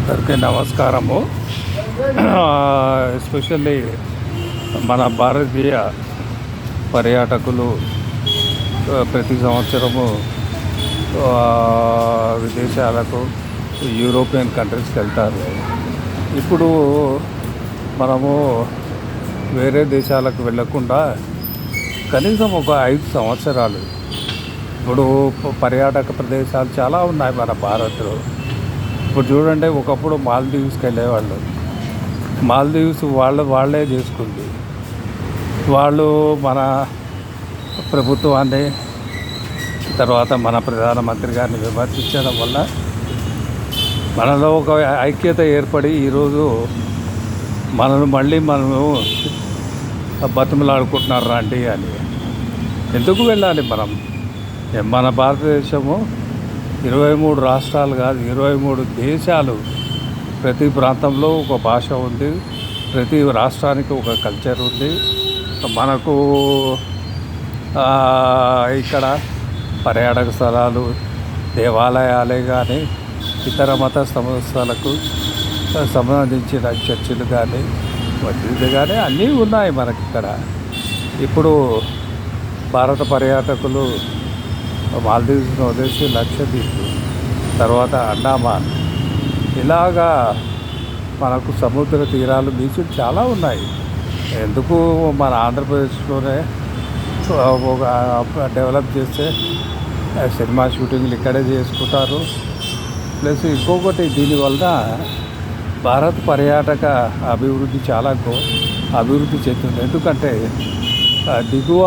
అందరికీ నమస్కారము. ఎస్పెషల్లీ మన భారతీయ పర్యాటకులు ప్రతి సంవత్సరము విదేశాలకు యూరోపియన్ కంట్రీస్కి వెళ్తారు. ఇప్పుడు మనము వేరే దేశాలకు వెళ్ళకుండా కనీసం ఒక ఐదు సంవత్సరాలు. ఇప్పుడు పర్యాటక ప్రదేశాలు చాలా ఉన్నాయి మన భారత్లో. ఇప్పుడు చూడండి ఒకప్పుడు మాల్దీవ్స్కి వెళ్ళేవాళ్ళు. మాల్దీవ్స్ వాళ్ళ వాళ్ళే చేసుకుంది. వాళ్ళు మన ప్రభుత్వాన్ని తర్వాత మన ప్రధానమంత్రి గారిని విమర్శించడం వల్ల మనలో ఒక ఐక్యత ఏర్పడి ఈరోజు మనను మళ్ళీ మనము బతుములాడుకుంటున్నారు రండి అని. ఎందుకు వెళ్ళాలి మనం? మన భారతదేశము ఇరవై మూడు రాష్ట్రాలు కాదు ఇరవై మూడు దేశాలు ప్రతి ప్రాంతంలో ఒక భాష ఉంది ప్రతి రాష్ట్రానికి ఒక కల్చర్ ఉంది. మనకు ఇక్కడ పర్యాటక స్థలాలు దేవాలయాలే కానీ ఇతర మత సంస్థలకు సంబంధించిన చర్చిలు కానీ మసీదులు కానీ అన్నీ ఉన్నాయి మనకి ఇక్కడ ఇప్పుడు భారత పర్యాటకులు మాల్దీవ్స్ను వదిలేసి లక్షద్వీప్ తర్వాత అండామాన్. ఇలాగా మనకు సముద్ర తీరాలు బీచ్లు చాలా ఉన్నాయి. ఎందుకు మన ఆంధ్రప్రదేశ్లోనే ఒక డెవలప్ చేస్తే సినిమా షూటింగ్లు ఇక్కడే చేసుకుంటారు. ప్లస్ ఇంకొకటి దీనివల్ల భారత్ పర్యాటక అభివృద్ధి చాలా అభివృద్ధి చెందుతుంది. ఎందుకంటే దిగువ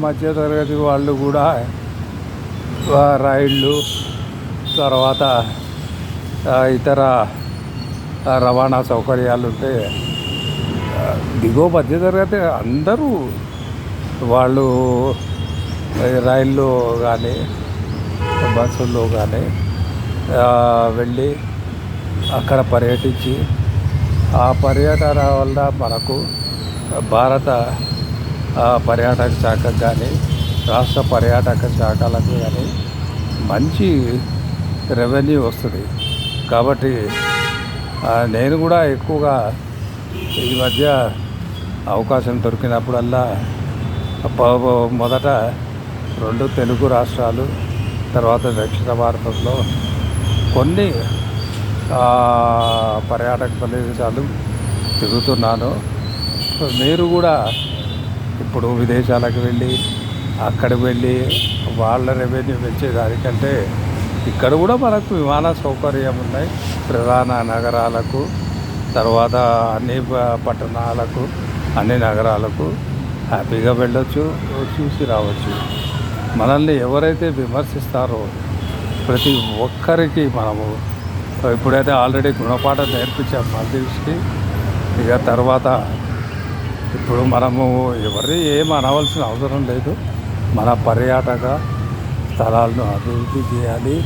మధ్యతరగతి వాళ్ళు కూడా రైళ్ళు తర్వాత ఇతర రవాణా సౌకర్యాలు ఉంటే దిగువ మధ్యతరగతి అందరూ వాళ్ళు రైళ్ళు రైల్లో కానీ బస్సుల్లో కానీ వెళ్ళి అక్కడ పర్యటించి ఆ పర్యటన వల్ల మనకు భారత పర్యాటక శాఖ కానీ రాష్ట్ర పర్యాటక శాఖలకు కానీ మంచి రెవెన్యూ వస్తుంది. కాబట్టి నేను కూడా ఎక్కువగా ఈ మధ్య అవకాశం దొరికినప్పుడల్లా మొదట రెండు తెలుగు రాష్ట్రాలు తర్వాత దక్షిణ భారతంలో కొన్ని పర్యాటక ప్రదేశాలు తిరుగుతున్నాను. మీరు కూడా ఇప్పుడు విదేశాలకు వెళ్ళి అక్కడికి వెళ్ళి వాళ్ళ రెవెన్యూ పెంచేదానికంటే ఇక్కడ కూడా మనకు విమాన సౌకర్యం ఉన్నాయి. ప్రధాన నగరాలకు తర్వాత అన్ని పట్టణాలకు అన్ని నగరాలకు హ్యాపీగా వెళ్ళొచ్చు చూసి రావచ్చు. మనల్ని ఎవరైతే విమర్శిస్తారో ప్రతి ఒక్కరికి మనము ఇప్పుడైతే ఆల్రెడీ గుణపాఠం నేర్పించాం మాల్దీవ్స్కి ఇక తర్వాత ఇప్పుడు మనము ఎవరి ఏం అనవలసిన అవసరం లేదు. మన పర్యాటక స్థలాలను అభివృద్ధి చేయాలి.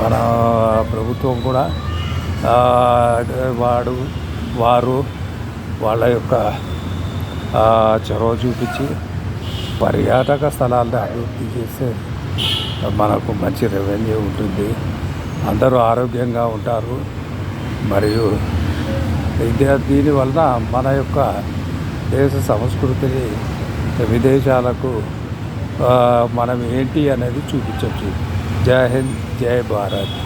మన ప్రభుత్వం కూడా వాడు వారు వాళ్ళ యొక్క చొరవ చూపించి పర్యాటక స్థలాలను అభివృద్ధి చేస్తే మనకు మంచి రెవెన్యూ ఉంటుంది. అందరూ ఆరోగ్యంగా ఉంటారు. మరియు దీనివలన మన యొక్క దేశ సంస్కృతిని విదేశాలకు మనం ఏంటి అనేది చూపించవచ్చు. జై హింద్ జై భారత్.